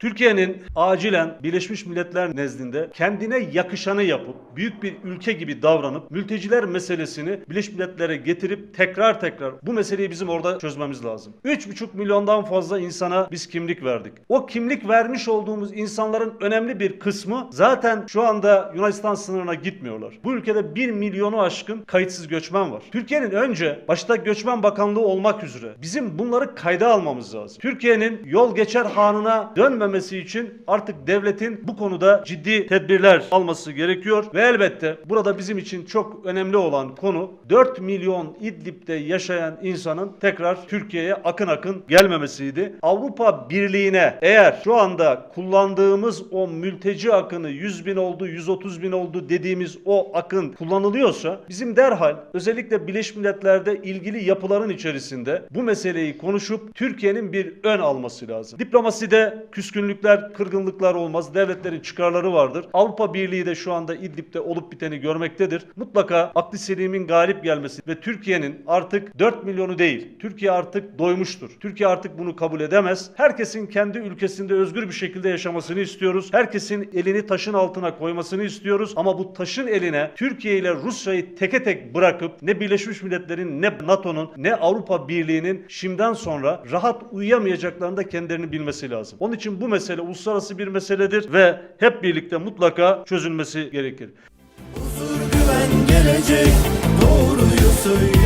Türkiye'nin acilen Birleşmiş Milletler nezdinde kendine yakışanı yapıp büyük bir ülke gibi davranıp mülteciler meselesini Birleşmiş Milletler'e getirip tekrar tekrar bu meseleyi bizim orada çözmemiz lazım. 3,5 milyondan fazla insana biz kimlik verdik. O kimlik vermiş olduğumuz insanların önemli bir kısmı zaten şu anda Yunanistan sınırına gitmiyorlar. Bu ülkede 1 milyonu aşkın kayıtsız göçmen var. Türkiye'nin önce başta Göçmen Bakanlığı olmak üzere bizim bunları kayda almamız lazım. Türkiye'nin yol geçer hanına dönmemesi için artık devletin bu konuda ciddi tedbirler alması gerekiyor ve elbette burada bizim için çok önemli olan konu 4 milyon İdlib'de yaşayan insanın tekrar Türkiye'ye akın akın gelmemesiydi. Avrupa Birliği'ne eğer şu anda kullandığımız o mülteci akını 100 bin oldu, 130 bin oldu dediğimiz o akın kullanılıyorsa bizim derhal özellikle Birleşmiş Milletler'de ilgili yapıların içerisinde bu meseleyi konuşup Türkiye'nin bir ön alması lazım. Diplomaside küskünlükler, kırgınlıklar olmaz. Devletlerin çıkarları vardır. Avrupa Birliği de şu anda İdlib'de olup biteni görmektedir. Mutlaka aklı selimin galip gelmesi ve Türkiye'nin artık 4 milyonu değil, Türkiye artık doymuştur. Türkiye artık bunu kabul edemez. Herkesin kendi ülkesinde özgür bir şekilde yaşamasını istiyoruz. Herkesin elini taşın altına koymasını istiyoruz. Ama bu taşın eline Türkiye ile Rusya'yı teke tek bırakıp ne Birleşmiş Milletler'in ne NATO'nun ne Avrupa Birliği'nin şimdiden sonra rahat uyuyamayacaklarını da kendilerini bilmesi lazım. Onun için bu mesele uluslararası bir meseledir ve hep birlikte mutlaka çözülmesi gerekir. Huzur güven gelecek Doğruyu söyleyecek